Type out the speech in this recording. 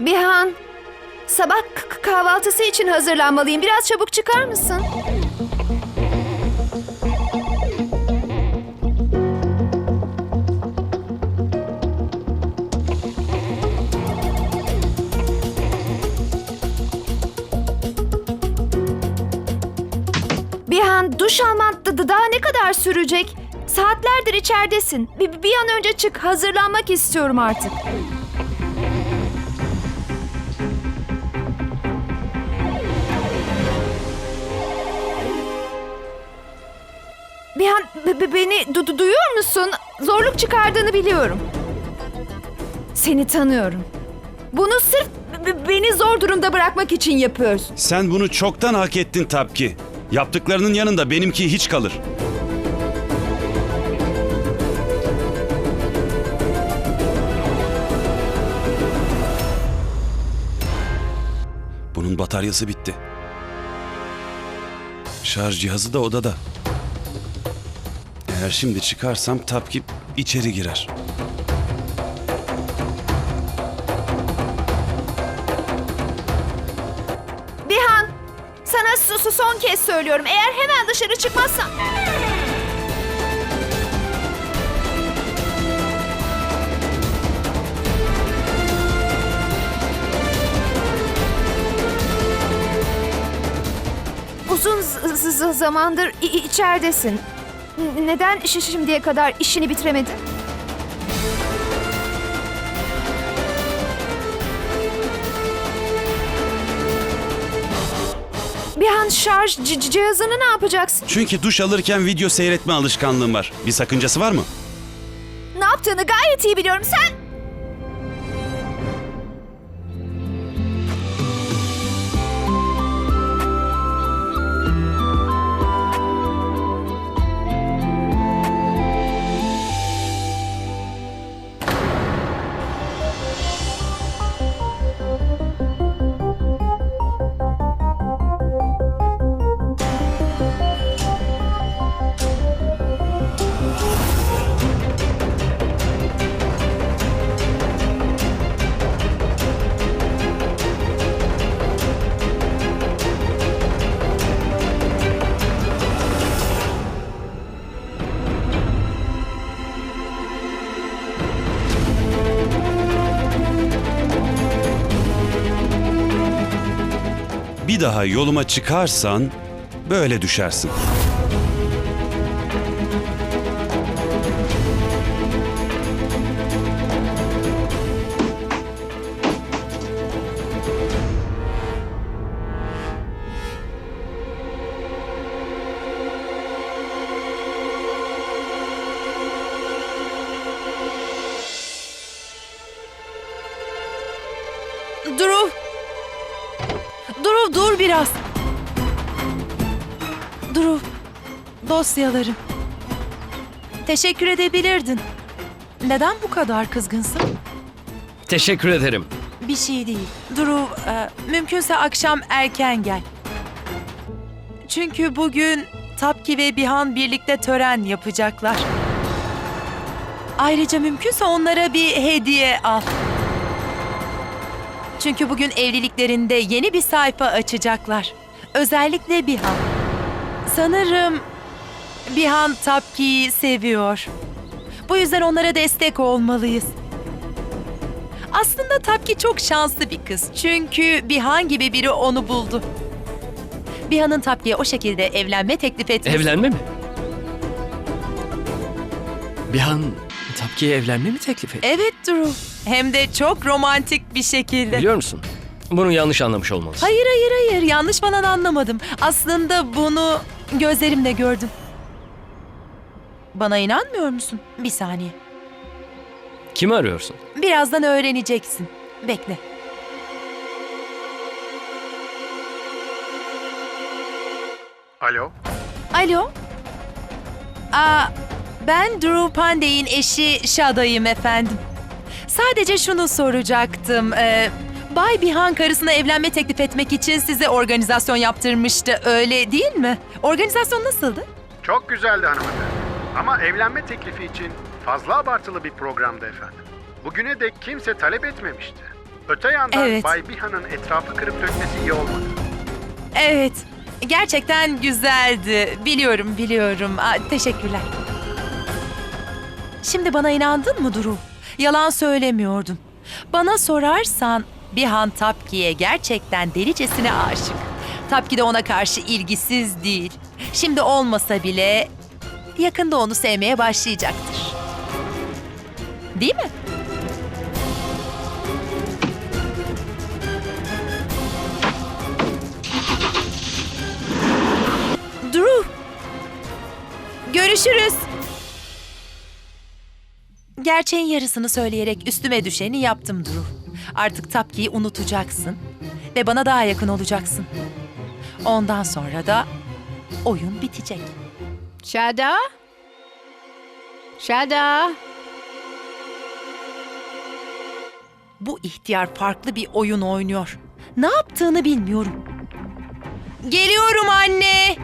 Bihan, sabah kahvaltısı için hazırlanmalıyım. Biraz çabuk çıkar mısın? Bihan, duş alman daha ne kadar sürecek? Saatlerdir içeridesin. Bir, bir an önce çık. Hazırlanmak istiyorum artık. Bir an be- be- beni du- du- duyuyor musun? Zorluk çıkardığını biliyorum. Seni tanıyorum. Bunu sırf be- beni zor durumda bırakmak için yapıyorsun. Sen bunu çoktan hak ettin Tapki. Yaptıklarının yanında benimki hiç kalır. Bunun bataryası bitti. Şarj cihazı da odada. Eğer şimdi çıkarsam Tapki içeri girer. Bihan, sana su- su- son kez söylüyorum. Eğer hemen dışarı çıkmazsan... Uzun z- zamandır i- içeridesin. Neden şi- şimdiye kadar işini bitiremedin? Bir an şarj cihazını ne yapacaksın? Çünkü duş alırken video seyretme alışkanlığım var. Bir sakıncası var mı? Ne yaptığını gayet iyi biliyorum. Sen... Bir daha yoluma çıkarsan böyle düşersin. Biraz. Duru. Dosyalarım. Teşekkür edebilirdin. Neden bu kadar kızgınsın? Teşekkür ederim. Bir şey değil. Duru, e, mümkünse akşam erken gel. Çünkü bugün Tapki ve Bihan birlikte tören yapacaklar. Ayrıca mümkünse onlara bir hediye al. Çünkü bugün evliliklerinde yeni bir sayfa açacaklar. Özellikle Bihan. Sanırım Bihan Tapki'yi seviyor. Bu yüzden onlara destek olmalıyız. Aslında Tapki çok şanslı bir kız. Çünkü Bihan gibi biri onu buldu. Bihan'ın Tapki'ye o şekilde evlenme teklif etmesi... Evlenme mi? Bir an Tapki'ye evlenme mi teklif etti? Evet Duru. Hem de çok romantik bir şekilde. Biliyor musun? Bunu yanlış anlamış olmalısın. Hayır hayır hayır yanlış falan anlamadım. Aslında bunu gözlerimle gördüm. Bana inanmıyor musun? Bir saniye. Kimi arıyorsun? Birazdan öğreneceksin. Bekle. Alo, Alo? Aa, ben Drew Pandey'in eşi Shada'yım efendim. Sadece şunu soracaktım. Ee, Bay Bihan karısına evlenme teklif etmek için size organizasyon yaptırmıştı. Öyle değil mi? Organizasyon nasıldı? çok güzeldi hanımefendi. Ama evlenme teklifi için fazla abartılı bir programdı efendim. Bugüne dek kimse talep etmemişti. Öte yandan Evet. Bay Bihan'ın etrafı kırıp dökmesi iyi olmadı. Evet. Gerçekten güzeldi. Biliyorum, biliyorum. Aa, teşekkürler. Şimdi bana inandın mı Duru? Yalan söylemiyordun. Bana sorarsan Bihan Tapki'ye gerçekten delicesine aşık. Tapki de ona karşı ilgisiz değil. Şimdi olmasa bile yakında onu sevmeye başlayacaktır. Değil mi? Drew. Görüşürüz. Gerçeğin yarısını söyleyerek üstüme düşeni yaptım Drew. Artık Tapki'yi unutacaksın ve bana daha yakın olacaksın. Ondan sonra da oyun bitecek. Şada? Şada? Bu ihtiyar farklı bir oyun oynuyor. Ne yaptığını bilmiyorum. Geliyorum anne.